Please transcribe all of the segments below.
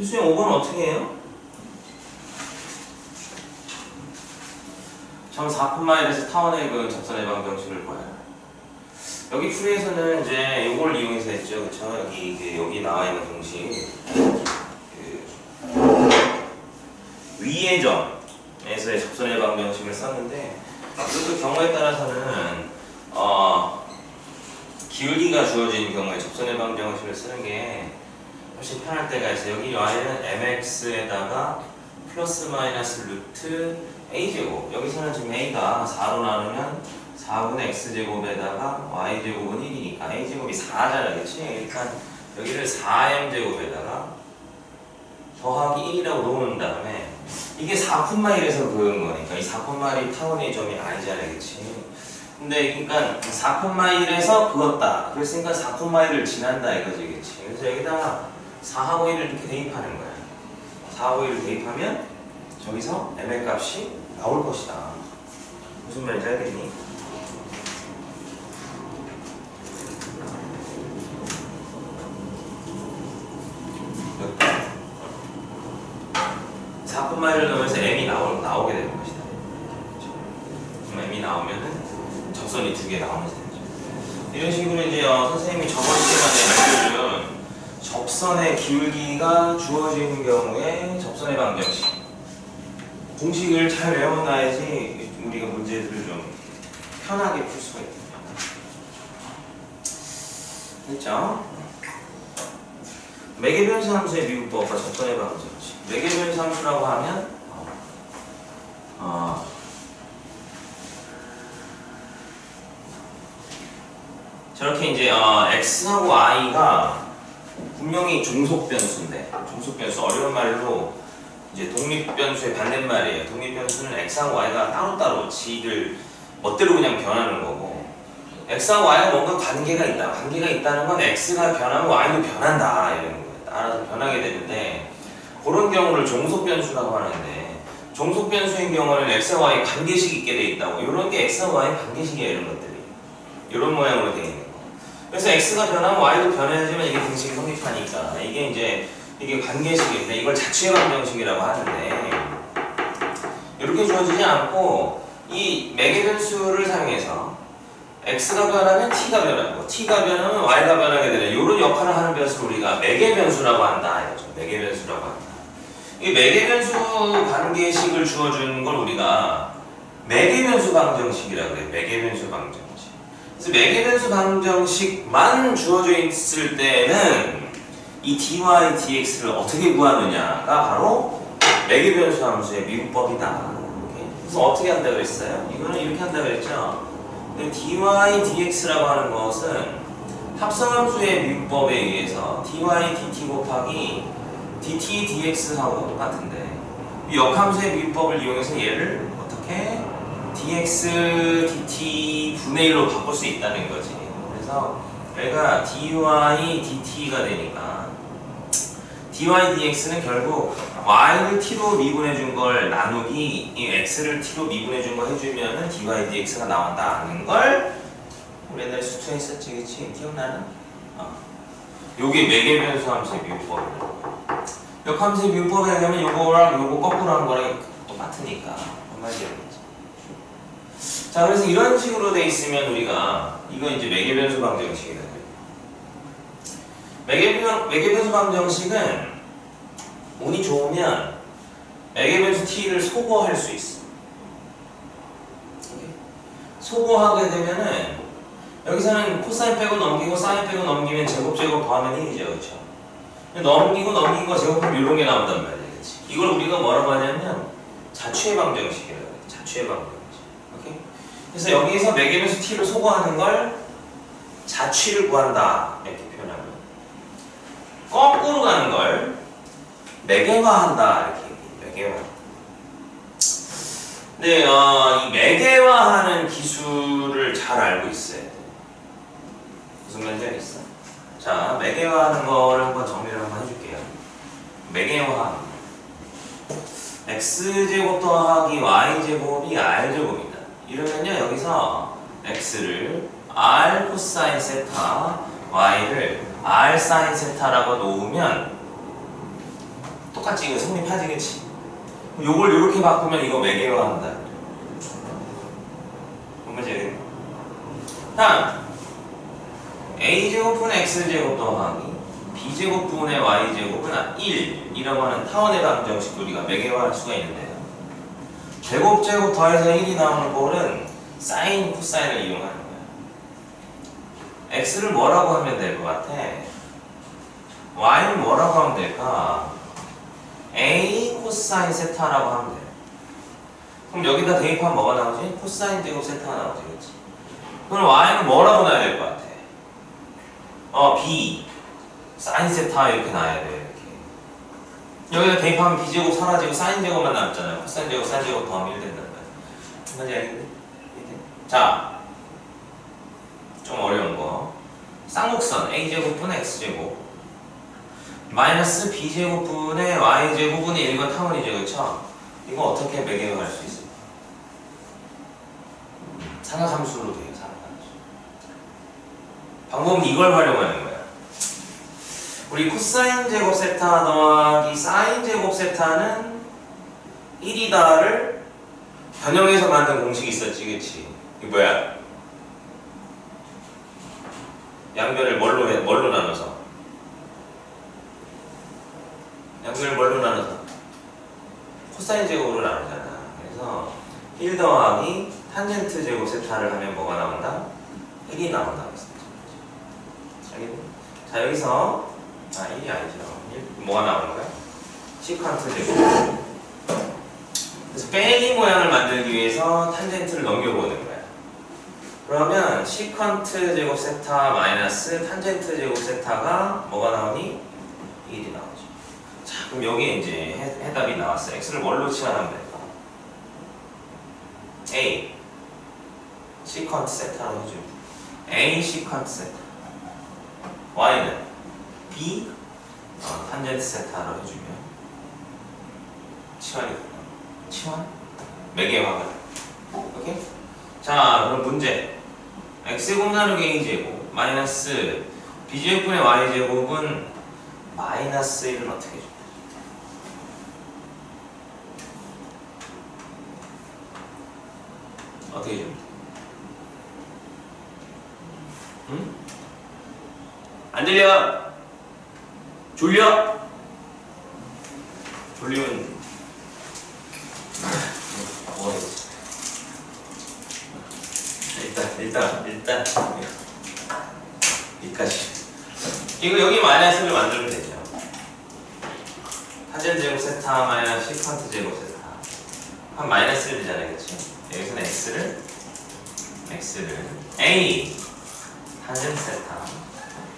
교수님 5번 어떻게 해요? 점 4콤마일에서 타원의 그 접선의 방정식을 구해요. 여기 풀이에서는 이제 이걸 이용해서 했죠, 그렇죠? 여기 이게 여기 나와 있는 공식 그 위의 점에서의 접선의 방정식을 썼는데 이것도 경우에 따라서는 어, 기울기가 주어진 경우에 접선의 방정식을 쓰는 게 훨씬 편할 때가 있어요. 여기 y는 mx에다가 플러스 마이너스 루트 a제곱 여기서는 지금 a가 4로 나누면 4분의 x제곱에다가 y제곱은 1이니까 a제곱이 4잖아 그치? 일단 여기를 4m제곱에다가 더하기 1이라고 놓은 다음에 이게 4콤마일에서 그은 거니까 이 4콤마일이 타원의 점이 아니잖아 그치? 근데 그러니까 4콤마일에서 그었다 그랬으니까 4콤마일을 지난다 이거지 그치? 그래서 여기다가 4하고 1을 이렇게 대입하는 거야 4하고 1을 대입하면 저기서 m의 값이 나올 것이다 무슨 말인지 알겠니? 몇 4콤마일을 넣으면서 m이 나오, 나오게 되는 것이다 그렇죠? 그럼 m이 나오면은 접선이 두 개 나오면 되죠 이런 식으로 이제 어, 선생님이 저번 시간에 알려준 접선의 기울기가 주어지는 경우에 접선의 방정식 공식을 잘 외워놔야지 우리가 문제들을 좀 편하게 풀 수가 있거든요. 됐죠? 매개변수 함수의 미분법과 접선의 방정식 매개변수 함수라고 하면 어, 저렇게 이제 어, x하고 y가 분명히 종속 변수인데 종속 변수 어려운 말로 이제 독립 변수의 반대말이에요. 독립 변수는 x하고 y가 따로따로 지를 멋대로 그냥 변하는 거고 x하고 y가 뭔가 관계가 있다. 관계가 있다는 건 x가 변하면 y도 변한다 이런 거예요. 따라서 변하게 되는데 그런 경우를 종속 변수라고 하는데 종속 변수인 경우는 x와 y 관계식이 있게 돼 있다고 이런 게 x와 y 관계식이에요. 이런 것들이 이런 모양으로 되어 있는 거. 그래서 x가 변하면 y도 변해야지만 이게 등식이 성립하니까 이게 이제 이게 관계식인데 이걸 자취의 방정식이라고 하는데 이렇게 주어지지 않고 이 매개 변수를 사용해서 x가 변하면 t가 변하고 t가 변하면 y가 변하게 되는 이런 역할을 하는 변수를 우리가 매개 변수라고 한다 이거죠. 매개 변수라고 한다. 이 매개 변수 관계식을 주어주는 걸 우리가 매개 변수 방정식이라고 그래요. 매개 변수 방정식. 그래서 매개변수 방정식만 주어져 있을 때는 이 dy, dx를 어떻게 구하느냐가 바로 매개변수 함수의 미분법이다. 그래서 어떻게 한다 그랬어요? 이거는 이렇게 한다 그랬죠. dy, dx라고 하는 것은 합성함수의 미분법에 의해서 dy, dt 곱하기 dt, dx하고 똑같은데 이 역함수의 미분법을 이용해서 얘를 어떻게 dx, dt 분의 1로 바꿀 수 있다는 거지. 그래서 얘가 dy, dt가 되니까 dy, dx는 결국 y를 t로 미분해 준 걸 나누기 이 x를 t로 미분해 준 거 해주면은 dy, dx가 나온다는 걸 우리 옛날에 수투했었지, 그치? 기억나나? 어. 요게 매개 변수 함수의 미분법. 역함수의 미분법에 의하면 요거랑 요거 거꾸로 하는 거랑 똑같으니까. 한마디로. 자, 그래서 이런 식으로 돼 있으면 우리가 이건 이제 매개변수 방정식이다. 매개변 매개변수 방정식은 운이 좋으면 매개변수 t를 소거할 수 있어. 소거하게 되면은 여기서는 코사인 빼고 넘기고 사인 빼고 넘기면 제곱 제곱 더하면 1이죠, 그렇죠? 넘기고 넘기고 제곱하면 이런 게 나온단 말이야, 그렇지? 이걸 우리가 뭐라고 하냐면 자취의 방정식이라고 해. 자취의. 오케이? 그래서 여기에서 매개변수 t를 소거하는 걸 자취를 구한다 이렇게 표현하고 거꾸로 가는 걸 매개화한다 이렇게. 매개화. 네, 어, 이 매개화하는 기술을 잘 알고 있어야 돼. 무슨 말인지 알겠어? 자, 매개화하는 거를 한번 정리를 한번 해줄게요. 매개화하는 거. x제곱 더하기 y제곱이 r제곱이다. 이러면요 여기서 x를 r 코사인 세타 y를 r 사인 세타라고 놓으면 똑같이 이거 성립하지 그치? 요걸 요렇게 바꾸면 이거 매개화한다 뭔지 알겠네? 다음 a제곱분 x제곱 더하기 b제곱 분의 y제곱은 1 이라고 하는 타원의 방정식도 우리가 매개화할 수가 있는데요 제곱 제곱 더해서 1이 나오는 꼴은 사인 코사인을 이용하는 거야 x를 뭐라고 하면 될 것 같아? y는 뭐라고 하면 될까? a 코사인 세타라고 하면 돼. 그럼 여기다 대입하면 뭐가 나오지? 코사인 제곱 세타가 나오지, 그렇지? 그럼 y는 뭐라고 놔야 될 것 같아? 어, b 사인 세타 이렇게 놔야 돼. 여기다 대입하면 b 제곱 사라지고 사인 제곱만 남잖아요. 코사인 제곱, 사인 제곱 더하면 1 된다는? 이렇게. 자, 좀 어려운 거. 쌍곡선 a 제곱분 x 제곱 마이너스 b제곱분의 y제곱분의 1과 타원이죠 그쵸? 이거 어떻게 매개할 수 있을까? 상하함수로 돼요 상하함수 방법은 이걸 활용하는 거야 우리 코사인 제곱 세타 더하기 사인 제곱 세타는 1이다를 변형해서 만든 공식이 있었지 그치? 이게 뭐야? 양변을 뭘로 해? 뭘로 나눠서? 양변을 뭘로 나눠서? 코사인 제곱으로 나누잖아. 그래서 1 더하기 탄젠트 제곱 세타를 하면 뭐가 나온다? 1이 나온다고. 알겠니? 자 여기서 아 1이 아니죠. 1, 뭐가 나오는 거야? 시퀀트 제곱. 그래서 빼기 모양을 만들기 위해서 탄젠트를 넘겨보는 거야. 그러면 시퀀트 제곱 세타 마이너스 탄젠트 제곱 세타가 뭐가 나오니? 1이 나오죠. 자, 그럼 여기에 이제 해, 해답이 나왔어요. x를 뭘로 치환하면 될까? a 시퀀트 세타로 해주면 a 시퀀트 세타 y는 b 어, 탄젠트 세타로 해주면 치환이. 치환? 매개화가 돼. 오케이? 자, 그럼 문제. x제곱 나누기 a제곱 마이너스 b제곱분의 y제곱은 마이너스 1은 어떻게 해줄까? 어떻게 해줍니까? 응? 안 들려? 졸려? 졸리면 뭐 일단 일단 일단. 여기까지. 이거 여기 마이너스를 만들면 되죠. 타젠 제곱 세타 마이너스 시퀀트 제곱 세타. 한 마이너스 1 되잖아요 그치? 여기서는 x를 x를 a 타젠 세타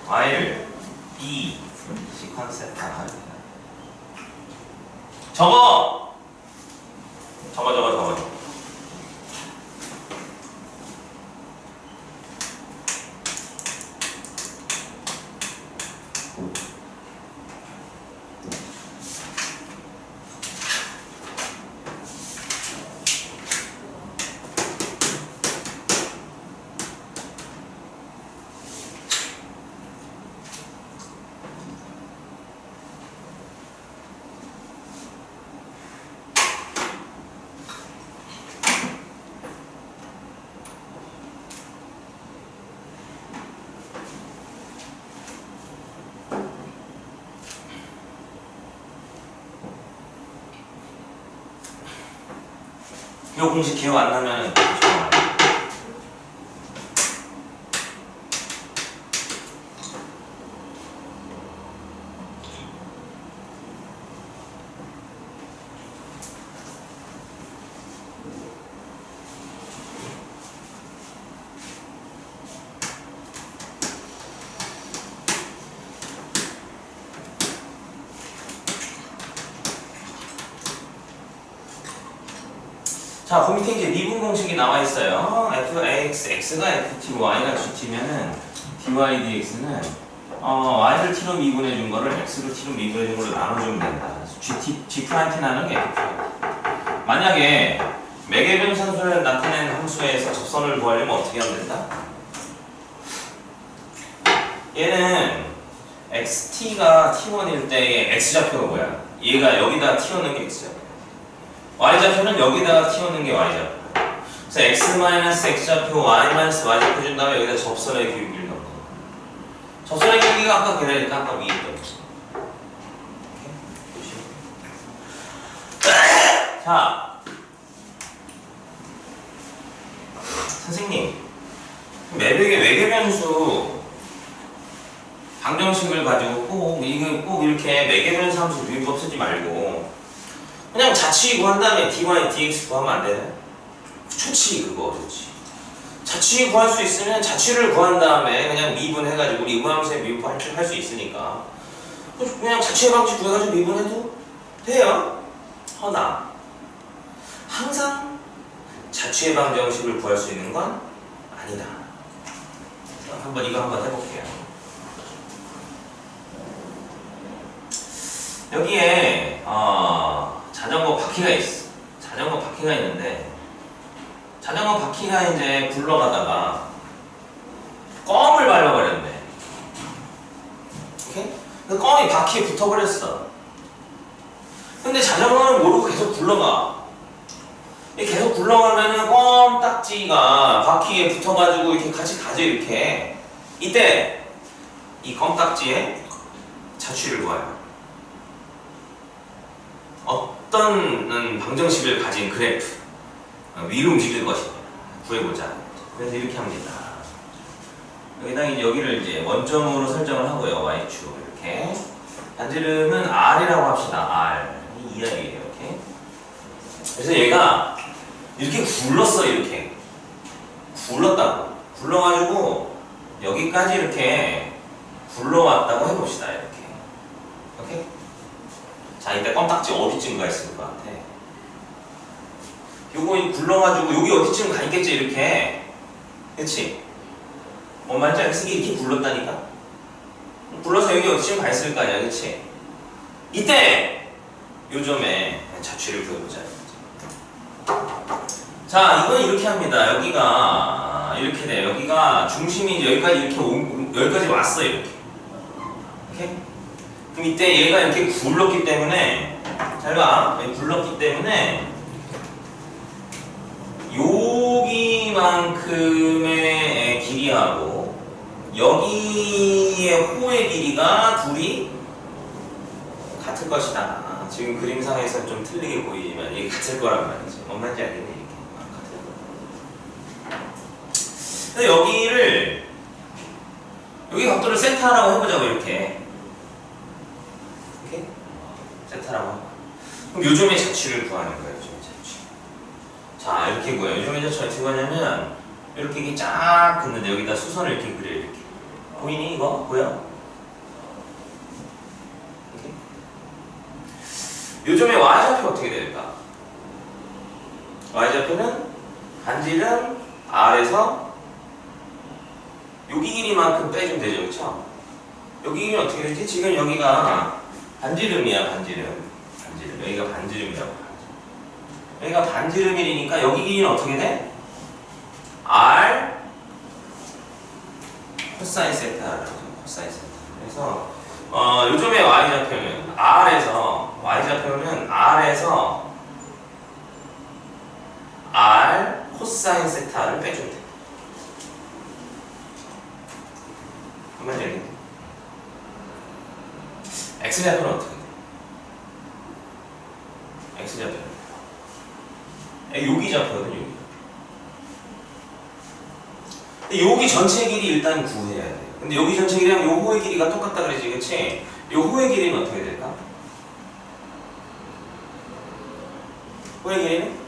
y를 b 세타 합니다. 적어 적어 적어 적어 요 공식 기억 안 나면 자, 그 밑에 이제 미분 공식이 나와 있어요. f(ax), x가 ft, y가 gt면은 dy dx는 어, y를 t로 미분해 준 거를 x로 t로 미분해 준 걸로 나눠주면 된다. gt, g 나는 게 f. 만약에 매개변 산소를 나타낸 함수에서 접선을 구하려면 어떻게 하면 된다? 얘는 xt가 t1일 때의 x좌표가 뭐야? 얘가 여기다 튀어는 게 x좌표. Y좌표는 여기다가 튀어는 게 y좌표. 그래서 x 마이너스 x좌표, y 마이너스 y좌표 준 다음에 여기다 접선의 기울기를 거. 접선의 기울기가 아까 그래니까 아까 위에 있던 거. 자, 선생님, 매백의 외계 변수 방정식을 가지고 꼭 이거 꼭 이렇게 매개변수 함수 비법 쓰지 말고 그냥 자취 구한 다음에 dy dx 구하면 안 되나요? 좋지 그거 좋지. 자취 구할 수 있으면 자취를 구한 다음에 그냥 미분해가지고 우리 의무함수의 미분 할수 있으니까 그냥 자취의 방식 구해가지고 미분해도 돼요. 허나 항상 자취의 방정식을 구할 수 있는 건 아니다. 한번 이거 한번 해볼게요. 여기에 어, 자전거 바퀴가 있어. 자전거 바퀴가 있는데 자전거 바퀴가 이제 굴러가다가 껌을 밟아버렸네. 오케이? 그 껌이 바퀴에 붙어버렸어. 근데 자전거는 모르고 계속 굴러가. 계속 굴러가면은 껌 딱지가 바퀴에 붙어가지고 이렇게 같이 가죠 이렇게. 이때 이 껌 딱지에 자취를 구해요. 어 떤 음, 방정식을 가진 그래프 어, 위로 움직일 것이냐 구해보자. 그래서 이렇게 합니다. 여기다 이제 여기를 이제 원점으로 설정을 하고요. y축 이렇게 반지름은 r이라고 합시다. r 이 이하이에요. 이렇게. 그래서 얘가 이렇게 굴렀어 이렇게 굴렀다고 굴러가지고 여기까지 이렇게 굴러왔다고 해봅시다 이렇게 오케이? 자 이때 껌딱지 어디쯤 가 있을 것 같아 요거 이 굴러가지고 여기 어디쯤 가 있겠지 이렇게 그치? 뭔 말인지 알겠어? 이렇게 굴렀다니까 굴러서 여기 어디쯤 가 있을 거 아니야 그치? 이때 요점에 자취를 구해보자 자, 이건 이렇게 합니다. 여기가 이렇게 돼. 여기가 중심이 여기까지 이렇게 오, 여기까지 왔어 이렇게. 오케이? 그럼 이때 얘가 이렇게 굴렀기 때문에 잘 봐. 여기 굴렀기 때문에 여기만큼의 길이하고 여기의 호의 길이가 둘이 같을 것이다. 지금 그림상에서 좀 틀리게 보이지만 이게 같을 거란 말이지. 뭔 말인지 알겠네 이렇게. 아, 같을 거. 근데 여기를 여기 각도를 세타라고 해보자고. 이렇게 해봐. 그럼 요즘의 자취를 구하는 거예요. 요즘의 자취. 자 이렇게 구해요. 요즘의 자취 어떻게 구하냐면 이렇게 이렇게 쫙 긋는데 여기다 수선을 이렇게 그려 이렇게. 보이니 이거 보여? 요즘에 y좌표 어떻게 될까? y좌표는 반지름 r에서 여기 길이만큼 빼주면 되죠, 그렇죠? 여기 길이 어떻게 되지? 지금 여기가 반지름이야, 반지름. 반지름. 여기가 반지름이라고. 여기가 반지름이니까 여기 길이는 어떻게 돼? r 코사인 세타라고. 코사인 세타. 그래서 어, 요즘에 y좌표는 r에서 y좌표는 r에서 r 코사인 세타를 빼주면 돼. 한번 얘기해. X좌표는 어떻게 돼? x좌표는 여기 좌표거든 여기. 근데 여기 전체 길이 일단 구해야 돼. 근데 여기 전체 길이랑 요 호의 길이가 똑같다 그러지, 그치? 요 호의 길이는 어떻게 될까? 호의 길이는?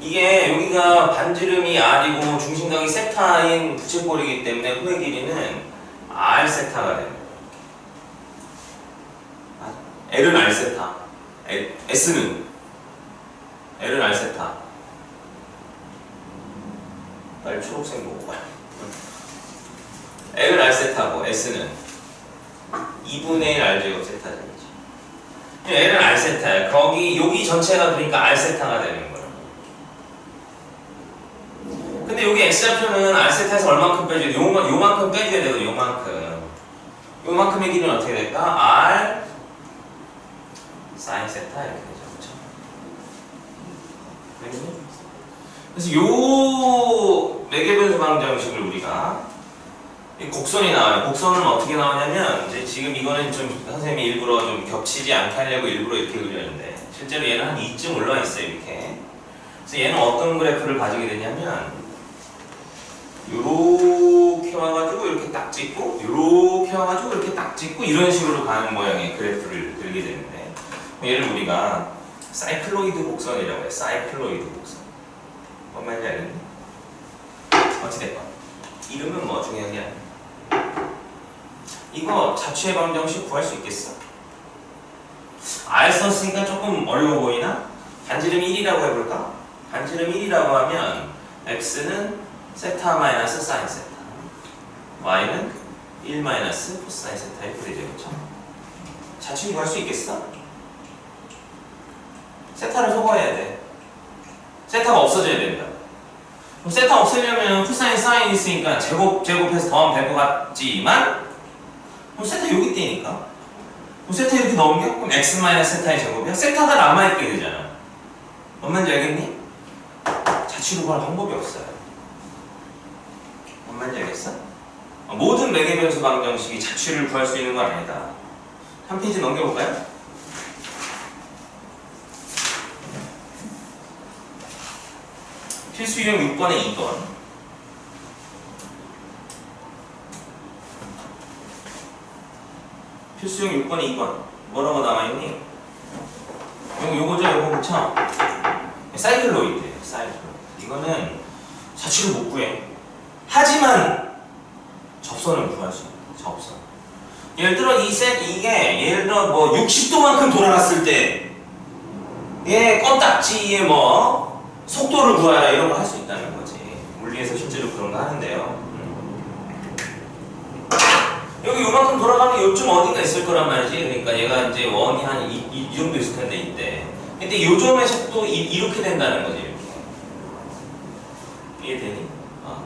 이게 여기가 반지름이 R이고 중심각이 세타인 부채꼴이기 때문에 호의 길이는 R 세타가 돼요. L은 R 세타. L, S는 L은 R 세타. 빨리 초록색 먹어봐. L은 R 세타고 S는 2분의 1 R 제곱 세타죠. L은 R 세타야. 거기 여기 전체가 그러니까 R 세타가 되는 거야. 근데 여기 X 좌표는 R 세타에서 얼만큼? 요만 요만큼 빼줘야 되거든. 요만큼. 요만큼의 길이는 어떻게 될까? R 사인 세타 이렇게 되죠. 그렇죠? 그래서 요 매개변수 방정식을 우리가 이 곡선이 나와요. 곡선은 어떻게 나오냐면 이제 지금 이거는 좀 선생님이 일부러 좀 겹치지 않게 하려고 일부러 이렇게 그렸는데 실제로 얘는 한 2쯤 올라와 있어요. 이렇게. 그래서 얘는 어떤 그래프를 가지게 되냐면 요렇게 와가지고 이렇게 딱 찍고 요렇게 와가지고 이렇게 딱 찍고 이런 식으로 가는 모양의 그래프를 그리게 되는데 얘를 우리가 사이클로이드 곡선이라고 해요. 사이클로이드 곡선. 뭔 말인지 알겠니? 어찌됐건 이름은 뭐 아니야. 이거 자취의 방정식 구할 수 있겠어? 알 썼으니까 조금 어려워 보이나? 반지름 1이라고 해볼까? 반지름 1이라고 하면 x는 세타 마이너스 사인 세타 y는 1 마이너스 코사인 세타 이렇게 되죠 그렇죠? 자취 구할 수 있겠어? 세타를 소거해야 돼 세타가 없어져야 된다 그럼 세타 없애려면 코사인 사인 있으니까 제곱 제곱해서 더하면 될 것 같지만 그럼 세타 여기 띄니까 그럼 세타 이렇게 넘겨? 그럼 x 마이너스 세타의 제곱이야? 세타가 남아있게 되잖아 뭔 말인지 알겠니? 자취로 구할 방법이 없어요 뭔 말인지 알겠어? 어, 모든 매개 변수 방정식이 자취를 구할 수 있는 건 아니다 한 페이지 넘겨볼까요? 필수 유형 6번에 2번 필수형 6번에 2번 뭐라고 남아있니? 요거 요거죠 요거 그쵸? 사이클로이드예요 사이클로이드. 이거는 자취를 못 구해. 하지만 접선을 구할 수 있는 접선. 예를 들어 이 셋 이게 예를 들어 뭐 60도만큼 돌아갔을 때얘 껌딱지의 뭐 속도를 구하라 이런 거 할 수 있다는 거지 물리에서 실제로 그런 거 하는데요 음. 여기 요만큼 돌아가면 요쯤 어딘가 있을 거란 말이지 그러니까 얘가 이제 원이 한 이, 이, 이 정도 있을 텐데 이때 근데 요점의 속도 이, 이렇게 된다는 거지 이렇게 이해되니? 어.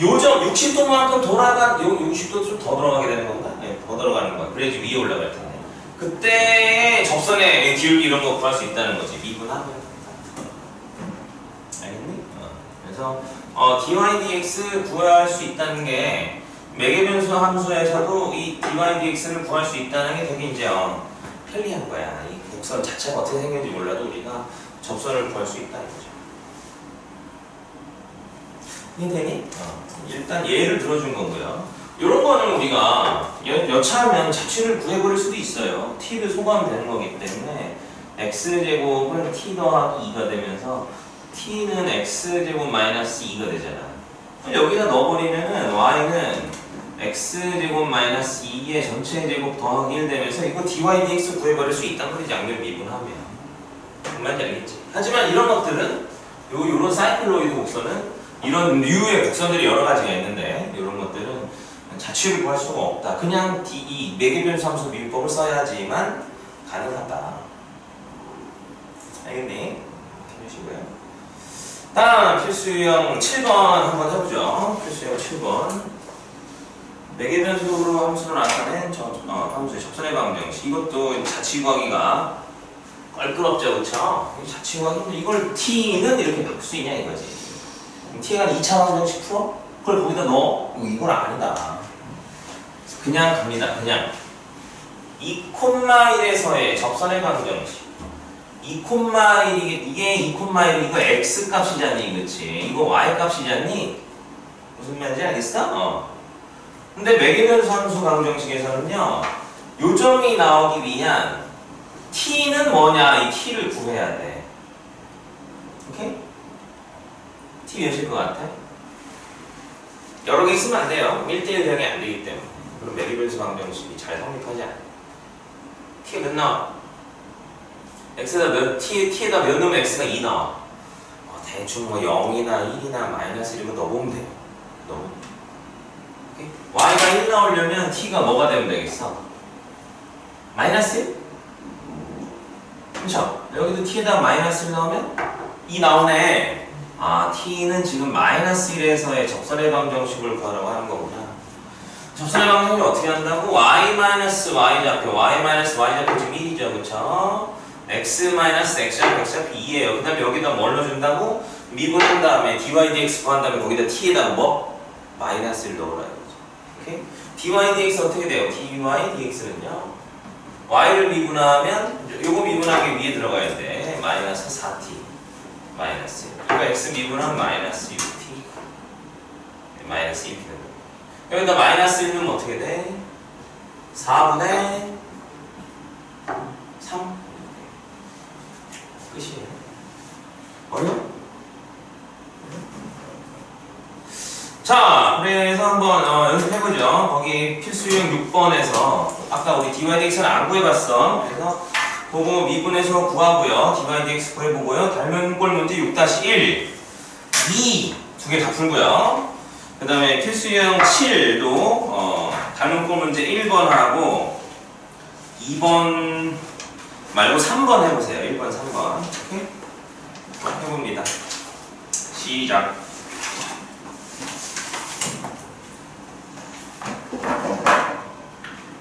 요점 60도만큼 돌아간 요 60도 좀더 돌아가게 되는 건가? 네, 더 들어가는 거야. 그래야지 위에 올라갈 텐데. 그때 접선의 기울기 이런 거 구할 수 있다는 거지. 미분하면. 알겠니? 어. 그래서 어, dy dx 구할 수 있다는 게 매개변수 함수에서도 이 dy dx를 구할 수 있다는 게 되게 이제 어, 편리한 거야. 이 곡선 자체가 어떻게 생겼는지 몰라도 우리가 접선을 구할 수 있다는 거죠. 이해되니? 어. 일단 예를 들어준 거고요. 이런 거는 우리가 여, 여차하면 자취를 구해버릴 수도 있어요. t를 소거하면 되는 거기 때문에 x제곱은 t 더하기 2가 되면서 t는 x제곱 마이너스 2가 되잖아. 여기다 넣어버리면은 y는 x제곱 마이너스 2의 전체 제곱 더하기 1 되면서 이거 dy dx 구해버릴 수 있단 말이지 양면 미분하면. 그 말인지 알겠지? 하지만 이런 것들은 요, 요런 사이클로이드 곡선은 이런 류의 곡선들이 여러 가지가 있는데 이런 것들은 자취를 구할 수가 없다. 그냥 D, 이 매개변수 함수 미분법을 써야지만 가능하다. 알겠니? 해주시고요. 다음 필수 유형 7번 한번 해보죠. 필수 유형 7번. 매개변수로 함수로 나타낸 저, 어, 함수의 접선의 방정식. 이것도 자취 구하기가 껄끄럽죠, 그쵸? 자취 구하기 이걸 t는 이렇게 바꿀 수 있냐 이거지. t가 2차 방정식 풀어? 그걸 거기다 넣어? 이건 아니다. 그냥 갑니다. 그냥 2콤마1에서의 접선의 방정식 2콤마1 이게, 이게 2콤마1 이거 x 값이잖니 그치? 이거 y 값이잖니? 무슨 말인지 알겠어? 어. 근데 매개변수 함수 방정식에서는요 요점이 나오기 위한 t는 뭐냐 이 t를 구해야 돼 오케이? t 몇일 것 같아? 여러 개 있으면 안 돼요 1대1 대응이 안 되기 때문에 그럼 매개변수 방정식이 잘 성립하지 않아요 t가 몇 나와? x에다 몇, t, t에다 몇 넣으면 x가 2 나와 어, 대충 뭐 0이나 1이나 마이너스 이런 거 넣어보면 돼요 오케이? y가 1 나오려면 t가 뭐가 되면 되겠어? 마이너스 1? 그렇죠? 여기도 t에다 마이너스 1 넣으면 2 나오네 아 t는 지금 마이너스 1에서의 접선의 방정식을 구하라고 하는 거구나 접선의 방정식 어떻게 한다고? y 마이너스 y 좌표, y 마이너스 y 좌표 지금 1이죠, 그쵸? x 마이너스 x 좌표, x 좌표 2예요. 그 다음에 여기다 뭘 넣어준다고? 미분한 다음에 dy dx 구한 다음에 거기다 t에다가 뭐? 마이너스를 넣으라 이거죠. 오케이? dy dx 어떻게 돼요? dy dx는요? y를 미분하면 요거 미분하기 위에 들어가야 돼. 마이너스 4t 마이너스 그러니까 x 미분하면 마이너스 6t 마이너스 1t 되는 거예요. 여기다 마이너스 1은 어떻게 돼? 4분의 3 끝이에요. 어려워? 자, 그래서 한번 어, 연습해보죠. 거기 필수 유형 6번에서 아까 우리 dy dx는 안 구해봤어. 그래서 그거 미분해서 구하고요. dy dx 구해보고요. 닮은 꼴 문제 6-1, 2 두 개 다 풀고요. 그 다음에 필수 유형 7도 어, 닮은 꼴 문제 1번 하고 2번 말고 3번 해보세요. 1번, 3번. 오케이? 해봅니다. 시작.